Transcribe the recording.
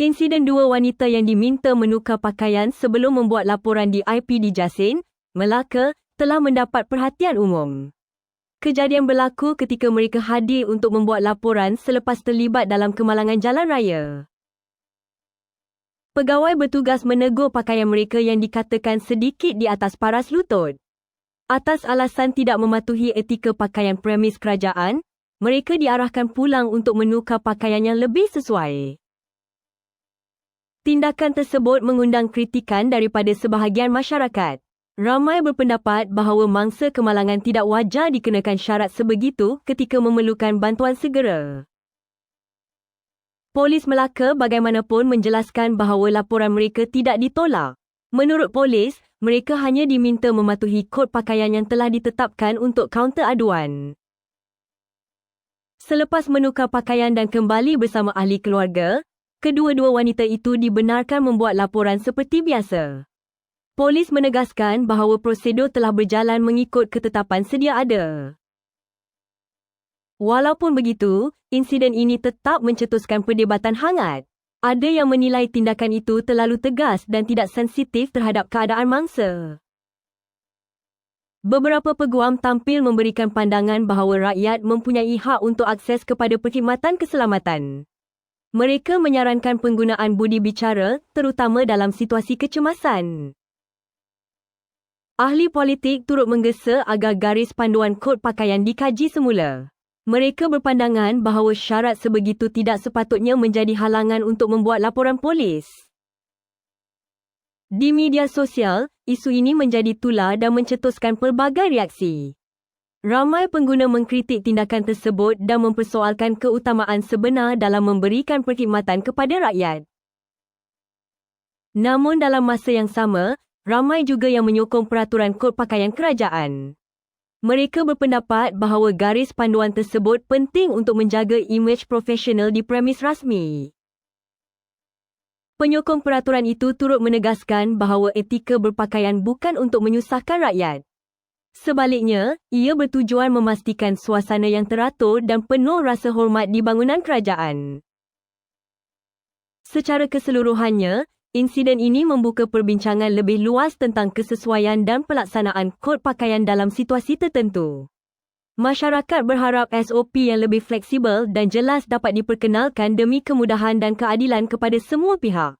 Insiden dua wanita yang diminta menukar pakaian sebelum membuat laporan di IP di Jasin, Melaka, telah mendapat perhatian umum. Kejadian berlaku ketika mereka hadir untuk membuat laporan selepas terlibat dalam kemalangan jalan raya. Pegawai bertugas menegur pakaian mereka yang dikatakan sedikit di atas paras lutut. Atas alasan tidak mematuhi etika pakaian premis kerajaan, mereka diarahkan pulang untuk menukar pakaian yang lebih sesuai. Tindakan tersebut mengundang kritikan daripada sebahagian masyarakat. Ramai berpendapat bahawa mangsa kemalangan tidak wajar dikenakan syarat sebegitu ketika memerlukan bantuan segera. Polis Melaka bagaimanapun menjelaskan bahawa laporan mereka tidak ditolak. Menurut polis, mereka hanya diminta mematuhi kod pakaian yang telah ditetapkan untuk kaunter aduan. Selepas menukar pakaian dan kembali bersama ahli keluarga, kedua-dua wanita itu dibenarkan membuat laporan seperti biasa. Polis menegaskan bahawa prosedur telah berjalan mengikut ketetapan sedia ada. Walaupun begitu, insiden ini tetap mencetuskan perdebatan hangat. Ada yang menilai tindakan itu terlalu tegas dan tidak sensitif terhadap keadaan mangsa. Beberapa peguam tampil memberikan pandangan bahawa rakyat mempunyai hak untuk akses kepada perkhidmatan keselamatan. Mereka menyarankan penggunaan budi bicara terutama dalam situasi kecemasan. Ahli politik turut menggesa agar garis panduan kod pakaian dikaji semula. Mereka berpandangan bahawa syarat sebegitu tidak sepatutnya menjadi halangan untuk membuat laporan polis. Di media sosial, isu ini menjadi tular dan mencetuskan pelbagai reaksi. Ramai pengguna mengkritik tindakan tersebut dan mempersoalkan keutamaan sebenar dalam memberikan perkhidmatan kepada rakyat. Namun dalam masa yang sama, ramai juga yang menyokong peraturan kod pakaian kerajaan. Mereka berpendapat bahawa garis panduan tersebut penting untuk menjaga imej profesional di premis rasmi. Penyokong peraturan itu turut menegaskan bahawa etika berpakaian bukan untuk menyusahkan rakyat. Sebaliknya, ia bertujuan memastikan suasana yang teratur dan penuh rasa hormat di bangunan kerajaan. Secara keseluruhannya, Insiden ini membuka perbincangan lebih luas tentang kesesuaian dan pelaksanaan kod pakaian dalam situasi tertentu. Masyarakat berharap SOP yang lebih fleksibel dan jelas dapat diperkenalkan demi kemudahan dan keadilan kepada semua pihak.